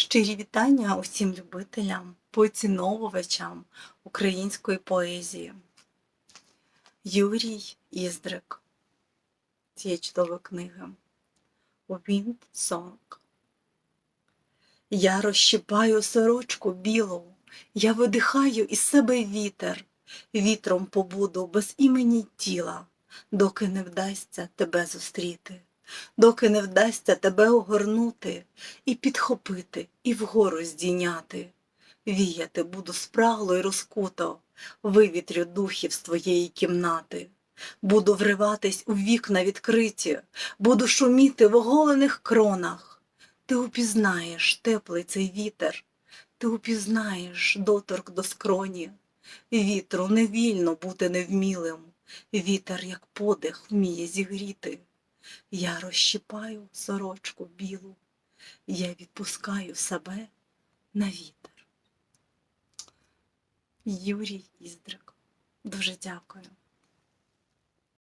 Щирі вітання усім любителям, поціновувачам української поезії. Юрій Іздрик цієї чудової книги Wind Song. Я розщипаю сорочку білу, я видихаю із себе вітер, вітром побуду без імені тіла, доки не вдасться тебе зустріти, доки не вдасться тебе огорнути і підхопити, і вгору здійняти. Віяти буду спрагло й розкуто, вивітрю духів з твоєї кімнати. Буду вриватись у вікна відкриті, буду шуміти в оголених кронах. Ти упізнаєш теплий цей вітер, ти упізнаєш доторк до скроні. Вітру невільно бути невмілим, вітер, як подих, вміє зігріти. Я розщипаю сорочку білу, я відпускаю себе на вітер. Юрій Іздрик. Дуже дякую.